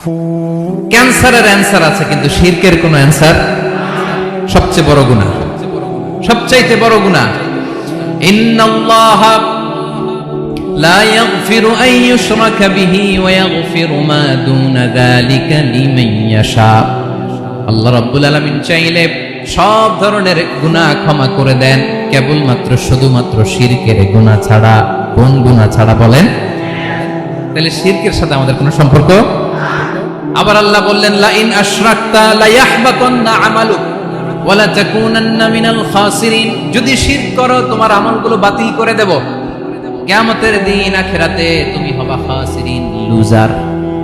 ক্যান্সারের অ্যান্সার আছে কিন্তু শিরকের কোনো অ্যান্সার সবচেয়ে বড় গুণা সবচাইতে বড় গুণা ইন্নাল্লাহ لا يغفر أن يشرك به ويغفر ما دون ذلك لمن يشاء আল্লাহ রাব্বুল আলামিন চাইলে সব ধরনের গুনাহ ক্ষমা করে দেন কেবলমাত্র শুধুমাত্র শিরকের গুনাহ ছাড়া কোন গুনাহ ছাড়া বলেন তাহলে শিরকের সাথে আমাদের কোনো সম্পর্ক আবার আল্লাহ বললেন লা ইন আশরাকতা লা ইয়াহবাতান্না আমালুক, ওয়ালা তাকুনান্না মিনাল খাসিরিন। যদি শিরক করো, তোমার আমলগুলো বাতিল করে দেব। কিয়ামতের দিন আখিরাতে তুমি হবা খাসিরিন, লুজার,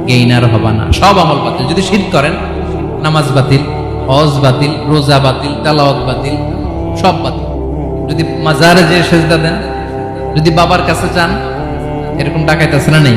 গেইনার হবা না। সব আমল বাতিল। যদি শিরক করেন, নামাজ বাতিল, হজ বাতিল, রোজা বাতিল, তেলাওয়াত বাতিল, সব বাতিল। যদি মাজারে যে সেজদা দেন, যদি বাবার কাছে চান, এরকম ডাকাইতেছে না নেই।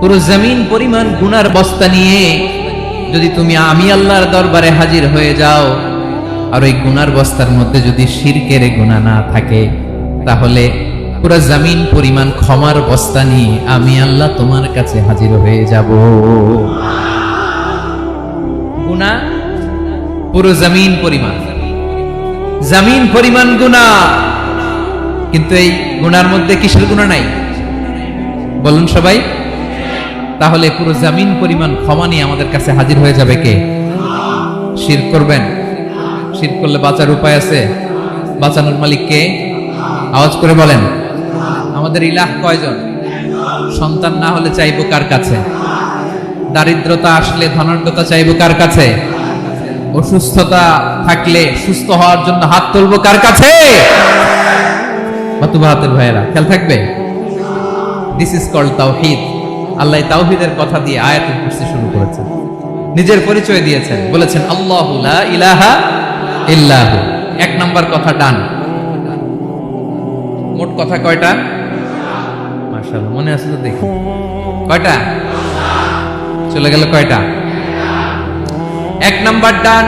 পুরো জমিন পরিমাণ গুনার বস্তা নিয়ে যদি তুমি আমি আল্লাহর দরবারে হাজির হয়ে যাও, আর ওই গুনার বস্তার মধ্যে যদি শিরকের গুণা না থাকে, তাহলে পুরো জমিন পরিমাণ ক্ষমার বস্তা নিয়ে আমি আল্লাহ তোমার কাছে হাজির হয়ে যাব। গুণা পুরো জমিন পরিমাণ। জমিন পরিমাণ গুণা কিন্তু এই গুনার মধ্যে কিসের গুণা নাই? বলুন সবাই। তাহলে পুরো জামিন পরিমাণ ক্ষমা নিয়ে আমাদের কাছে হাজির হয়ে যাবে কে? শির করবেন। শির করলে বাঁচার উপায় আছে? বাঁচানোর মালিক কে? আওয়াজ করে বলেন। আমাদের ইলাহ কয়জন? সন্তান না হলে চাইব কার কাছে? দারিদ্রতা আসলে ধনাঢ্যতা চাইব কার কাছে? অসুস্থতা থাকলে সুস্থ হওয়ার জন্য হাত তুলবো কার কাছে? মাতুবা হাতের ভাইয়েরা, খেয়াল থাকবে? দিস ইজ কল্ড তাওহিদ আল্লাহ তাওহিদের কথা দিয়ে আয়াতুল কুরসি শুরু করেছেন। নিজের পরিচয় দিয়েছেন। বলেছেন, আল্লাহু লা ইলাহা ইল্লাহু। এক নাম্বার কথা ডান। মোট কথা কয়টা? মাশাআল্লাহ, মনে আছে তো দেখি। কয়টা? চলে গেল কয়টা? এক নাম্বার ডান,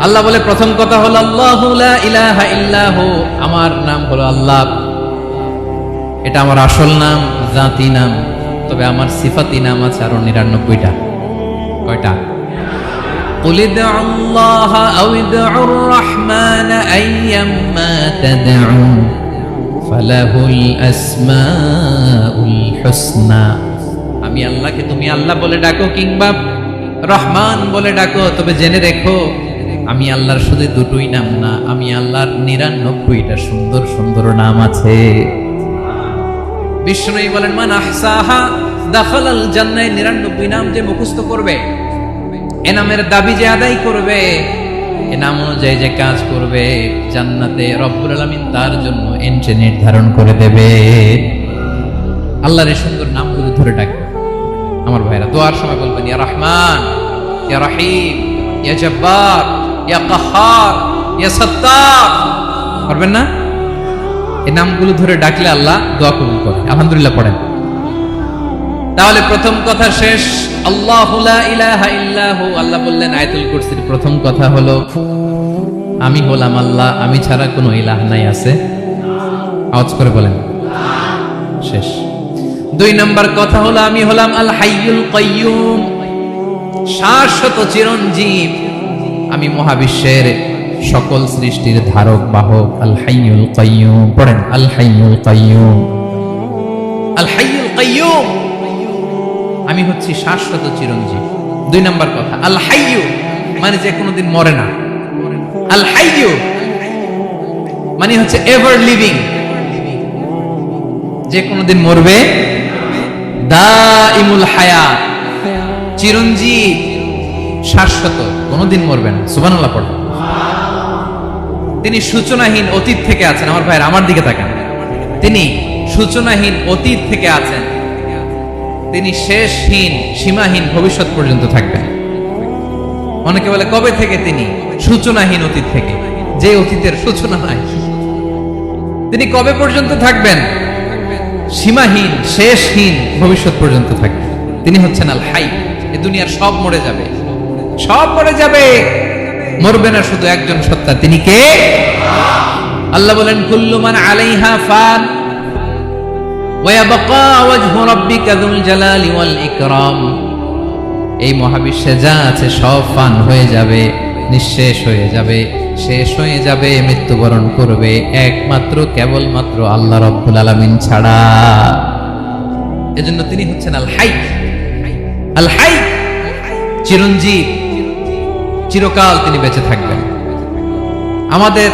আল্লাহ বলে, প্রথম কথা হলো, আল্লাহ ইলাহা ইল্লাহু। আমার নাম হলো আল্লাহ। এটা আমার আসল নাম, জাতি নাম। তবে আমার সিফাতি নাম আছে আরো নিরানব্বইটা কয়টা قل ادعوا الله أو ادعوا الرحمن أيما تدعوا فله الأسماء الحسنى আমি আল্লাহকে তুমি আল্লাহ বলে ডাকো কিংবা রহমান বলে ডাকো তবে জেনে রেখো আমি আল্লাহর শুধু দুটোই নাম না আমি আল্লাহর নিরানব্বইটা সুন্দর সুন্দর নাম আছে বিষ্ণুই বলেন, মান আহসাহা দাখালাল জান্নায় নিরানব্বই নাম যে মুখস্থ করবে, এ নামের দাবি যে আদায় করবে, এ নাম অনুযায়ী যে কাজ করবে, জান্নাতে রব্বুল আলামিন তার জন্য এন্ট্রি নির্ধারণ করে দেবে। আল্লাহর এই সুন্দর নামগুলো ধরে ডাকবে। আমার ভাইরা, দোয়ার সময় বলবেন, ইয়া রহমান, ইয়া রহিম, ইয়া জব্বার, ইয়া কাহার, ইয়া সত্তার পারবেন না? এই নামগুলো ধরে ডাকলে আল্লাহ দোয়া কবুল করে আলহামদুলিল্লাহ পড়েন। তাহলে প্রথম কথা শেষ, আল্লাহ আল্লাহ বললেন আয়াতুল কুরসির প্রথম কথা হলো, আমি হলাম আল্লাহ, আমি ছাড়া কোনো ইলাহ নাই আছে। আওয়াজ করে বলেন। শেষ। দুই নাম্বার কথা হলো, আমি হলাম আল হাইয়ুল কাইয়ুম, শাশ্বত চিরঞ্জীব। আমি মহাবিশ্বের সকল সৃষ্টির ধারক বাহক আল হাইয়ুল কাইয়ুম। পড়েন আল হাইয়ুল কাইয়ুম। আল হাইয়ুল কাইয়ুম। আমি হচ্ছি শাশ্বত চিরঞ্জীব। দুই নাম্বার কথা আল মানে যে কোনোদিন মরে না। আল মানে হচ্ছে এভার লিভিং যে কোনোদিন মরবে দা ইমুল হায়াত চিরঞ্জীব শাশ্বত, কোনোদিন মরবে না। সুবহানাল্লাহ পড়ো তিনি সূচনাহীন অতীত থেকে আছেন। আমার ভাইয়ের, আমার দিকে তাকান। তিনি সূচনাহীন অতীত থেকে আছেন। তিনি শেষহীন, সীমাহীন ভবিষ্যৎ পর্যন্ত থাকবেন। অনেকে বলে, কবে থেকে তিনি সূচনাহীন অতীত থেকে? যে অতীতের সূচনা নাই। তিনি কবে পর্যন্ত থাকবেন? সীমাহীন, শেষহীন ভবিষ্যৎ পর্যন্ত থাকবেন। তিনি হচ্ছেন আল হাই এ দুনিয়ার সব মরে যাবে। সব মরে যাবে। মরবে না শুধু একজন সত্তা তিনি কে আল্লাহ বলেন কুল্লুমান আলাইহা ফান ويبقى وجه ربك ذو الجلال والإكرام এই মহাবিশ্বে যা আছে সব ফান হয়ে যাবে নিঃশেষ হয়ে যাবে শেষ হয়ে যাবে মৃত্যুবরণ করবে একমাত্র কেবলমাত্র আল্লাহ রব্বুল আলামিন ছাড়া এজন্য তিনি হচ্ছেন আল হাই আল হাই চিরঞ্জীব চিরকাল তিনি বেঁচে থাকবেন। আমাদের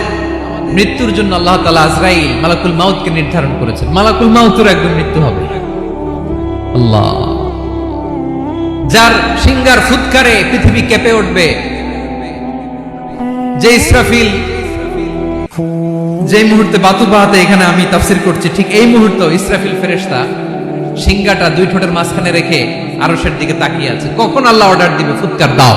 মৃত্যুর জন্য আল্লাহ তালা আজরাইল মালাকুল মাউতকে নির্ধারণ করেছেন। মালাকুল মাউতের একদম মৃত্যু হবে। আল্লাহ। যার সিঙ্গার ফুৎকারে পৃথিবী কেঁপে উঠবে, যে ইসরাফিল, যে মুহূর্তে বাতু বাহাতে এখানে আমি তাফসির করছি, ঠিক এই মুহূর্তে ইসরাফিল ফেরেশতা সিঙ্গাটা দুই ঠোঁটের মাঝখানে রেখে আরশের দিকে তাকিয়ে আছে। কখন আল্লাহ অর্ডার দিবে? ফুৎকার দাও।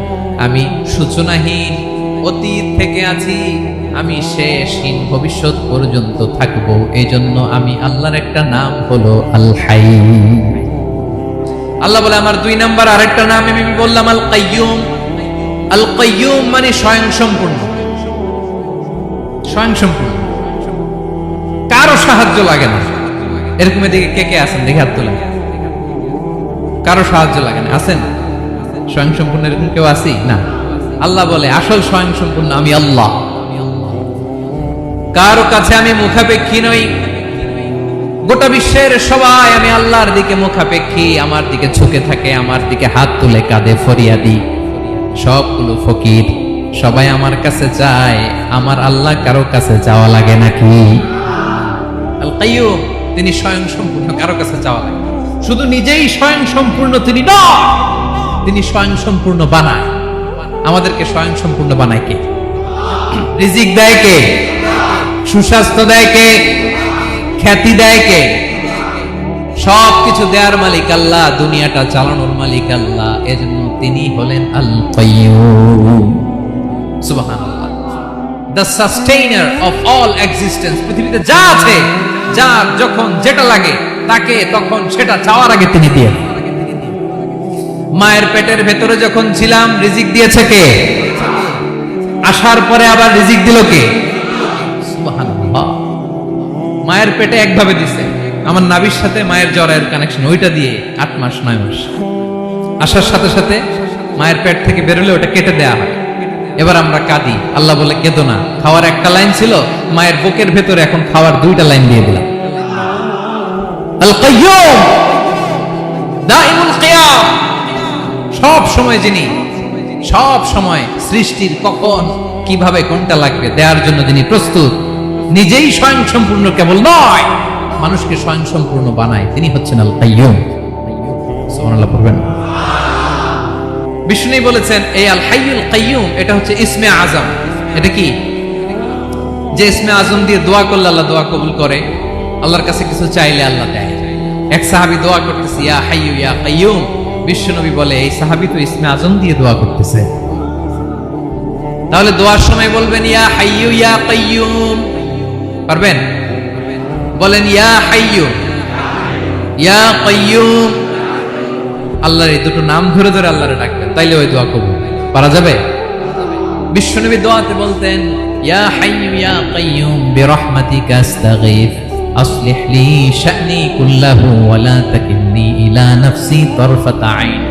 আমি সূচনাহীন অতীত থেকে আছি। আমি শেষহীন ভবিষ্যৎ পর্যন্ত থাকব। এই জন্য আমি আল্লাহর একটা নাম হলো আল হাই আল্লাহ বলে, আমার দুই নাম্বার আরেকটা নাম আমি বললাম আল কাইয়ুম আল কাইয়ুম মানে স্বয়ং সম্পূর্ণ স্বয়ং সম্পূর্ণ কারও সাহায্য লাগে না। এরকম এদিকে কে কে আছেন? দেখে হাত তোলেন। কারও সাহায্য লাগে না। আছেন? স্বয়ং সম্পূর্ণ এরকম কেউ আছি না। আল্লাহ বলে, আসল স্বয়ং সম্পূর্ণ আমি আল্লাহ। কারও কাছে আমি মুখাপেক্ষী নই। গোটা বিশ্বের সবাই আমি আল্লাহর দিকে মুখাপেক্ষী। আমার দিকে ঝুঁকে থাকে, আমার দিকে হাত তুলে কাঁধে ফরিয়াদি। সবগুলো ফকির সবাই আমার কাছে যায় আমার আল্লাহ কারও কাছে যাওয়া লাগে নাকি? তিনি স্বয়ং সম্পূর্ণ কারও কাছে যাওয়া লাগে শুধু নিজেই স্বয়ং সম্পূর্ণ তিনি নয়। তিনি স্বয়ং সম্পূর্ণ বানায়। আমাদেরকে স্বয়ং সম্পূর্ণ বানায় কে? রিজিক দেয় কে? সুস্বাস্থ্য দেয় কে? খ্যাতি দেয় কে? সব কিছু দেওয়ার মালিক আল্লাহ, দুনিয়াটা চালানোর মালিক আল্লাহ। এজন্য তিনি হলেন আল সুবহানাল্লাহ। The sustainer of all existence পৃথিবীতে যা আছে, যার যখন যেটা লাগে, তাকে তখন সেটা চাওয়ার আগে তিনি দিয়ে। মায়ের পেটের ভেতরে যখন ছিলাম, রিজিক দিয়েছে কে? আসার পরে আবার রিজিক দিল কে? মায়ের পেটে একভাবে দিছে। আমার নাবির সাথে মায়ের জরায়ের কানেকশন ওইটা দিয়ে আট মাস, নয় মাস। আসার সাথে সাথে মায়ের পেট থেকে বেরোলে ওটা কেটে দেয়া হয়। এবার আমরা কাঁদি। আল্লাহ বলে, কেঁদো না। খাওয়ার একটা লাইন ছিল, মায়ের বুকের ভেতরে এখন খাওয়ার দুইটা লাইন দিয়ে দিলাম। আল দাইমুল কিয়াম! সব সময় যিনি, সব সময় সৃষ্টির কখন, কীভাবে কোনটা লাগবে দেওয়ার জন্য যিনি প্রস্তুত, নিজেই স্বয়ং সম্পূর্ণ কেবল নয়, মানুষকে স্বয়ং সম্পূর্ণ বানায়, তিনি হচ্ছেন বিষ্ণু বলেছেন, এই আল এটা হচ্ছে ইসমে আজম। এটা কি? যে ইসমে আজম দিয়ে দোয়া করলে আল্লাহ দোয়া কবুল করে, আল্লাহর কাছে কিছু চাইলে আল্লাহ দেয়। এক সাহাবি দোয়া করতেছে, ইয়া ইয়া বিশ্বনবী বলে, এই সাহাবি তো ইসমে আজম দিয়ে দোয়া করতেছে। তাহলে দোয়ার সময় বলবেন, ইয়া হাইয়ু, ইয়া কাইয়ুম। পারবেন? বলেন, ইয়া হাইয়ু, ইয়া কাইয়ুম। আল্লাহর এই দুটো নাম ধরে ধরে আল্লাহরে ডাকবেন, তাইলে ওই দোয়া কবুল। পারা যাবে? বিশ্বনবী দোয়াতে বলতেন, ইয়া হাইয়ু, ইয়া কাইয়ুম বিরহমাতিকা আস্তাগীথ أصلح لي شأني كله ولا تكلني إلى نفسي طرفة عين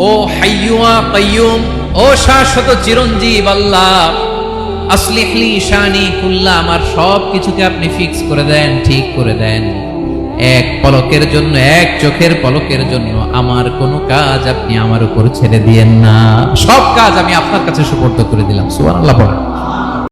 ও হাইয়ুয়া কাইয়ুম ও শাশ্বত চিরঞ্জীব আল্লাহ আসলিহলি শানি কুল্লা আমার সব কিছুকে আপনি ফিক্স করে দেন ঠিক করে দেন এক পলকের জন্য এক চোখের পলকের জন্য আমার কোনো কাজ আপনি আমার উপর ছেড়ে দিয়েন না সব কাজ আমি আপনার কাছে সুপর্দ করে দিলাম সুবহানাল্লাহ বলেন